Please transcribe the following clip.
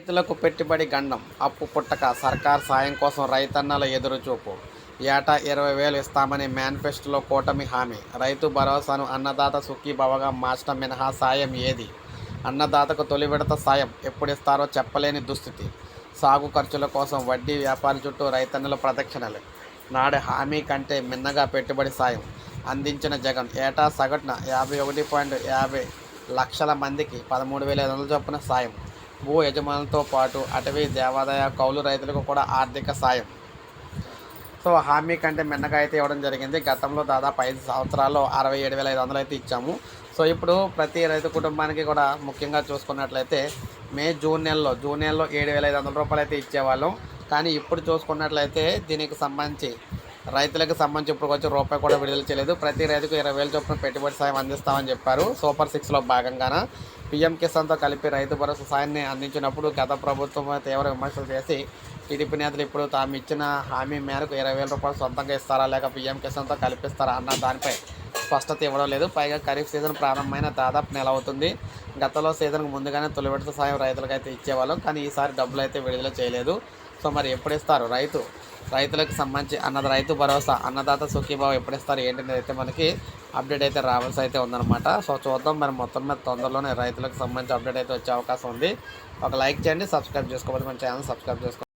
రైతులకు పెట్టుబడి గండం అప్పు పుట్టక సర్కార్ సాయం కోసం రైతన్నల ఎదురుచూపు. ఏటా ఇరవై వేలు ఇస్తామని మేనిఫెస్టోలో కూటమి హామీ. రైతు భరోసాను అన్నదాత సుఖీభావగా మార్చడం మినహా సాయం ఏది? అన్నదాతకు తొలి విడత సాయం ఎప్పుడు ఇస్తారో చెప్పలేని దుస్థితి. సాగు ఖర్చుల కోసం వడ్డీ వ్యాపారి చుట్టూ రైతన్నల ప్రదక్షిణలు. నాడు హామీ కంటే మిన్నగా పెట్టుబడి సాయం. అందించిన జగన్ ఏటా సగటున యాభై ఒకటి పాయింట్ యాభై లక్షల మందికి పదమూడు వేల ఐదు వందల చొప్పున సాయం. భూ యజమానులతో పాటు అటవీ దేవాదాయ కౌలు రైతులకు కూడా ఆర్థిక సాయం. సో హామీ కంటే మిన్నగా అయితే ఇవ్వడం జరిగింది. గతంలో దాదాపు ఐదు సంవత్సరాల్లో అరవై ఏడు వేల ఐదు వందలు అయితే ఇచ్చాము. సో ఇప్పుడు ప్రతి రైతు కుటుంబానికి కూడా ముఖ్యంగా చూసుకున్నట్లయితే మే జూన్ నెలలో జూన్ నెలలో ఏడు వేల ఐదు వందల రూపాయలు అయితే ఇచ్చేవాళ్ళం. కానీ ఇప్పుడు చూసుకున్నట్లయితే దీనికి సంబంధించి రైతులకు సంబంధించి ఇప్పుడు వచ్చి రూపాయి కూడా విడుదల చేయలేదు. ప్రతి రైతుకు ఇరవై వేల చొప్పున పెట్టుబడి సాయం అందిస్తామని చెప్పారు. సూపర్ సిక్స్లో భాగంగాన పీఎం కిసాన్తో కలిపి రైతు భరోసా సాయాన్ని అందించినప్పుడు గత ప్రభుత్వం తీవ్ర విమర్శలు చేసి టీడీపీ నేతలు ఇప్పుడు తాము ఇచ్చిన హామీ మేరకు ఇరవై వేల రూపాయలు సొంతంగా ఇస్తారా లేక పీఎం కిసాన్తో కలిపిస్తారా అన్న దానిపై స్పష్టత ఇవ్వడం లేదు. పైగా ఖరీఫ్ సీజన్ ప్రారంభమైన దాదాపు నెల అవుతుంది. గతంలో సీజన్కు ముందుగానే తొలి సాయం రైతులకైతే ఇచ్చేవాళ్ళం. కానీ ఈసారి డబ్బులు అయితే విడుదల చేయలేదు. సో మరి ఎప్పుడు ఇస్తారు రైతు? రైతులకు సంబంధించి అన్నది రైతు భరోసా అన్నదాత సుఖీభావం ఎప్పుడు ఇస్తారు ఏంటనేది అయితే మనకి అప్డేట్ అయితే రావాల్సి అయితే ఉందన్నమాట. సో చూద్దాం మరి మొత్తం మీద తొందరలోనే రైతులకు సంబంధించి అప్డేట్ అయితే వచ్చే అవకాశం ఉంది. ఒక లైక్ చేయండి సబ్స్క్రైబ్ చేసుకోవాలి మన ఛానల్ సబ్స్క్రైబ్ చేసుకోండి.